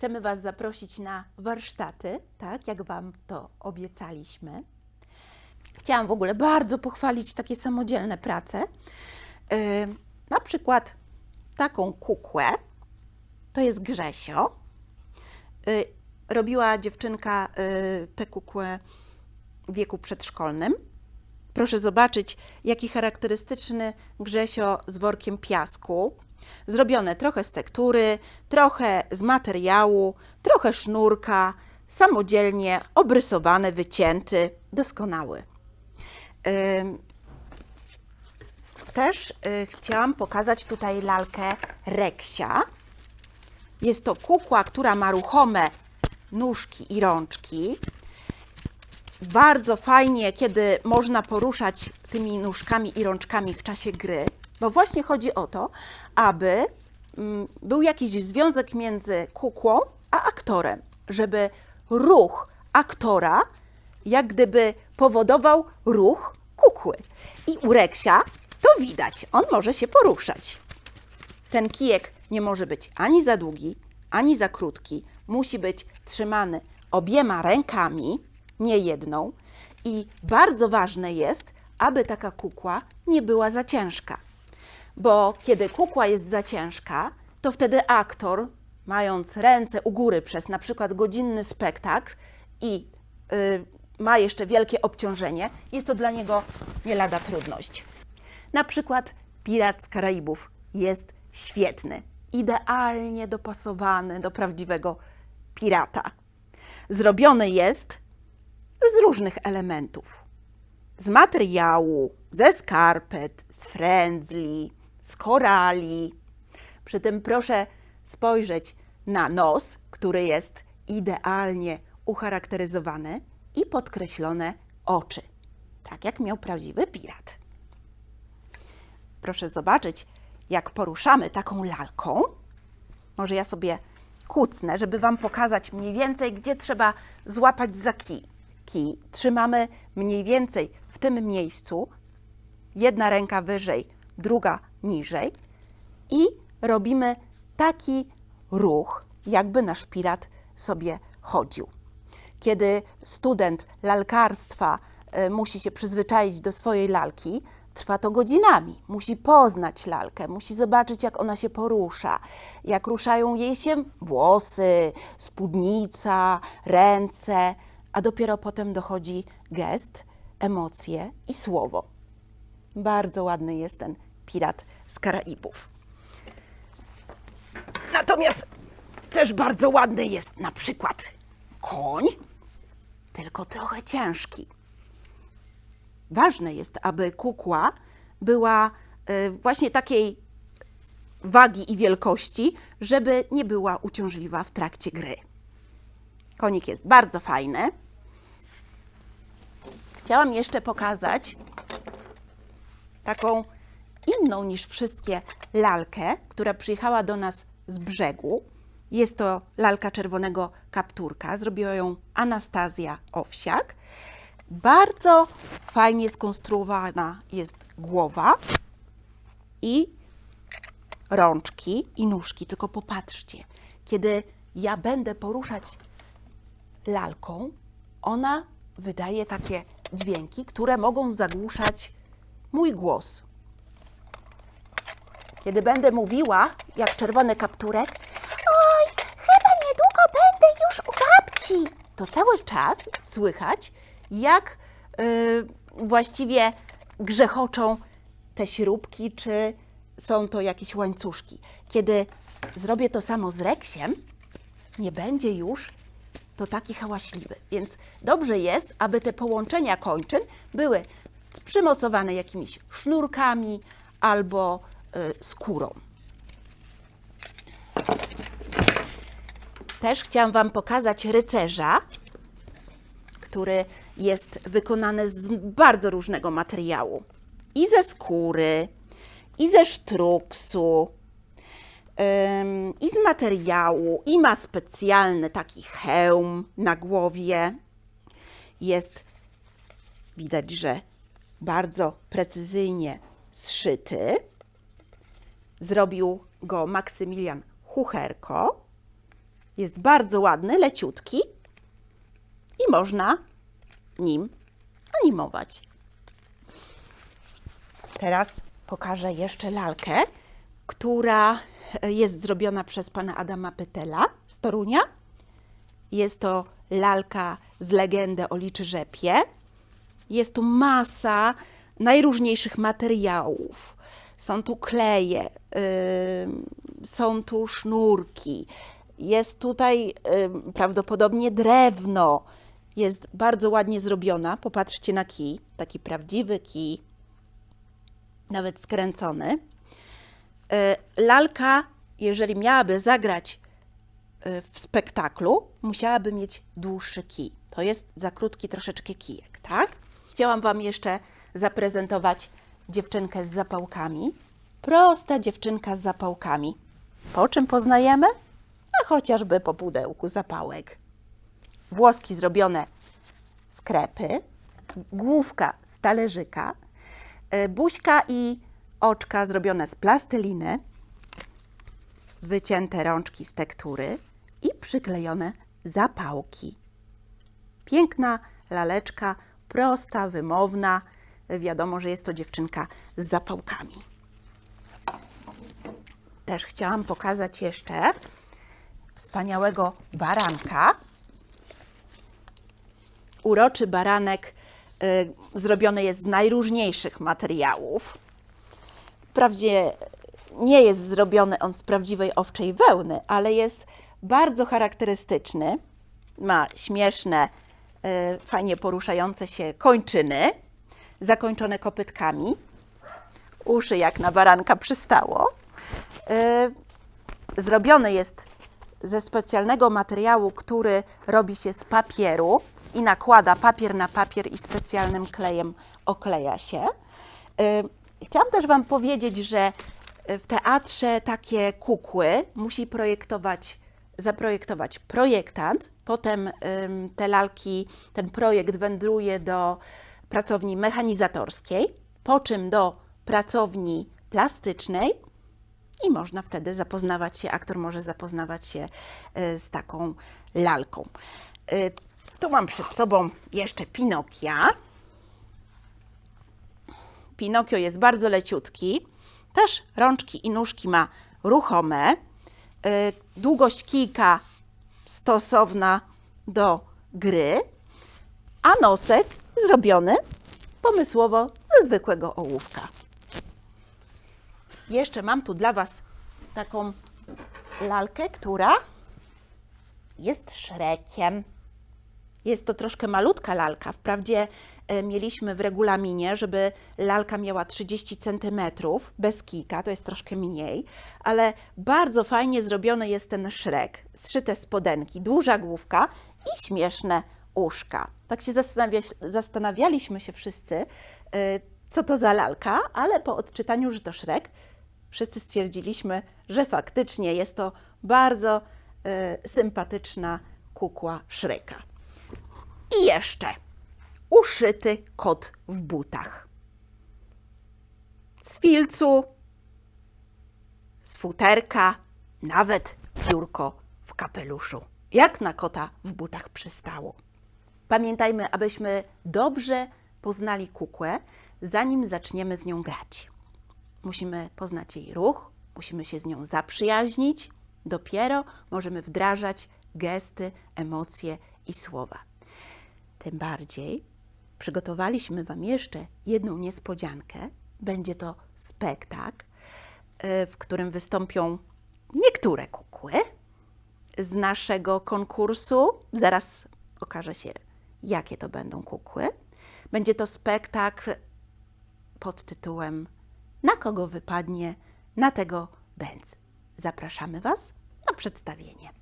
chcemy Was zaprosić na warsztaty, tak jak Wam to obiecaliśmy. Chciałam w ogóle bardzo pochwalić takie samodzielne prace. Yy, na przykład taką kukłę, to jest Grzesio. Yy, robiła dziewczynka yy, tę kukłę w wieku przedszkolnym. Proszę zobaczyć, jaki charakterystyczny Grzesio z workiem piasku. Zrobione trochę z tektury, trochę z materiału, trochę sznurka, samodzielnie obrysowany, wycięty, doskonały. Też y, chciałam pokazać tutaj lalkę Reksia. Jest to kukła, która ma ruchome nóżki i rączki. Bardzo fajnie, kiedy można poruszać tymi nóżkami i rączkami w czasie gry, bo właśnie chodzi o to, aby mm, był jakiś związek między kukłą a aktorem, żeby ruch aktora jak gdyby powodował ruch kukły. I u Reksia to widać, on może się poruszać. Ten kijek nie może być ani za długi, ani za krótki. Musi być trzymany obiema rękami, nie jedną. I bardzo ważne jest, aby taka kukła nie była za ciężka. Bo kiedy kukła jest za ciężka, to wtedy aktor, mając ręce u góry przez na przykład godzinny spektakl i y, ma jeszcze wielkie obciążenie, jest to dla niego nie lada trudność. Na przykład Pirat z Karaibów jest świetny, idealnie dopasowany do prawdziwego pirata. Zrobiony jest z różnych elementów. Z materiału, ze skarpet, z frędzli, z korali. Przy tym proszę spojrzeć na nos, który jest idealnie ucharakteryzowany i podkreślone oczy, tak jak miał prawdziwy pirat. Proszę zobaczyć, jak poruszamy taką lalką. Może ja sobie kucnę, żeby Wam pokazać mniej więcej, gdzie trzeba złapać za kij. kij. Trzymamy mniej więcej w tym miejscu, jedna ręka wyżej, druga niżej i robimy taki ruch, jakby nasz pirat sobie chodził. Kiedy student lalkarstwa y, musi się przyzwyczaić do swojej lalki, trwa to godzinami. Musi poznać lalkę, musi zobaczyć, jak ona się porusza, jak ruszają jej się włosy, spódnica, ręce, a dopiero potem dochodzi gest, emocje i słowo. Bardzo ładny jest ten pirat z Karaibów. Natomiast też bardzo ładny jest na przykład koń, tylko trochę ciężki. Ważne jest, aby kukła była e, właśnie takiej wagi i wielkości, żeby nie była uciążliwa w trakcie gry. Konik jest bardzo fajny. Chciałam jeszcze pokazać taką inną niż wszystkie lalkę, która przyjechała do nas z brzegu. Jest to lalka czerwonego kapturka. Zrobiła ją Anastazja Owsiak. Bardzo fajnie skonstruowana jest głowa i rączki i nóżki. Tylko popatrzcie, kiedy ja będę poruszać lalką, ona wydaje takie dźwięki, które mogą zagłuszać mój głos. Kiedy będę mówiła, jak czerwony kapturek, oj, chyba niedługo będę już u babci, to cały czas słychać, jak y, właściwie grzechoczą te śrubki, czy są to jakieś łańcuszki. Kiedy zrobię to samo z reksiem, nie będzie już to taki hałaśliwy. Więc dobrze jest, aby te połączenia kończyn były przymocowane jakimiś sznurkami albo skórą. Też chciałam Wam pokazać rycerza, który jest wykonany z bardzo różnego materiału. I ze skóry, i ze sztruksu, i z materiału, i ma specjalny taki hełm na głowie. Jest widać, że bardzo precyzyjnie zszyty. Zrobił go Maksymilian Chucherko. Jest bardzo ładny, leciutki i można nim animować. Teraz pokażę jeszcze lalkę, która jest zrobiona przez pana Adama Pytela z Torunia. Jest to lalka z legendy o liczy rzepie. Jest tu masa najróżniejszych materiałów. Są tu kleje, ym, są tu sznurki, jest tutaj ym, prawdopodobnie drewno. Jest bardzo ładnie zrobiona. Popatrzcie na kij, taki prawdziwy kij, nawet skręcony. Y, Lalka, jeżeli miałaby zagrać y, w spektaklu, musiałaby mieć dłuższy kij. To jest za krótki troszeczkę kijek, tak? Chciałam Wam jeszcze zaprezentować dziewczynkę z zapałkami. Prosta dziewczynka z zapałkami. Po czym poznajemy? A chociażby po pudełku zapałek. Włoski zrobione z krepy, główka z talerzyka, y, buźka i oczka zrobione z plasteliny, wycięte rączki z tektury i przyklejone zapałki. Piękna laleczka, prosta, wymowna. Wiadomo, że jest to dziewczynka z zapałkami. Też chciałam pokazać jeszcze wspaniałego baranka. Uroczy baranek y, zrobiony jest z najróżniejszych materiałów. Wprawdzie nie jest zrobiony on z prawdziwej owczej wełny, ale jest bardzo charakterystyczny. Ma śmieszne, y, fajnie poruszające się kończyny, zakończone kopytkami. Uszy jak na baranka przystało. Y, Zrobiony jest ze specjalnego materiału, który robi się z papieru i nakłada papier na papier i specjalnym klejem okleja się. Y, Chciałam też Wam powiedzieć, że w teatrze takie kukły musi projektować, zaprojektować projektant. Potem te lalki, ten projekt wędruje do pracowni mechanizatorskiej, po czym do pracowni plastycznej i można wtedy zapoznawać się, aktor może zapoznawać się y, z taką lalką. Y, Tu mam przed sobą jeszcze Pinokia. Pinokio jest bardzo leciutki, też rączki i nóżki ma ruchome, y, długość kijka stosowna do gry, a nosek zrobiony pomysłowo ze zwykłego ołówka. Jeszcze mam tu dla Was taką lalkę, która jest szrekiem. Jest to troszkę malutka lalka. Wprawdzie e, mieliśmy w regulaminie, żeby lalka miała 30 cm bez kijka, to jest troszkę mniej, ale bardzo fajnie zrobiony jest ten szrek. Zszyte spodenki, duża główka i śmieszne uszka. Tak się zastanawia, zastanawialiśmy się wszyscy, e, co to za lalka, ale po odczytaniu, że to szrek, wszyscy stwierdziliśmy, że faktycznie jest to bardzo e, sympatyczna kukła szreka. I jeszcze uszyty kot w butach. Z filcu, z futerka, nawet piórko w kapeluszu. Jak na kota w butach przystało. Pamiętajmy, abyśmy dobrze poznali kukłę, zanim zaczniemy z nią grać. Musimy poznać jej ruch, musimy się z nią zaprzyjaźnić. Dopiero możemy wdrażać gesty, emocje i słowa. Tym bardziej przygotowaliśmy Wam jeszcze jedną niespodziankę. Będzie to spektakl, y, w którym wystąpią niektóre kukły z naszego konkursu. Zaraz okaże się, jakie to będą kukły. Będzie to spektakl pod tytułem Na kogo wypadnie, na tego bęc. Zapraszamy Was na przedstawienie.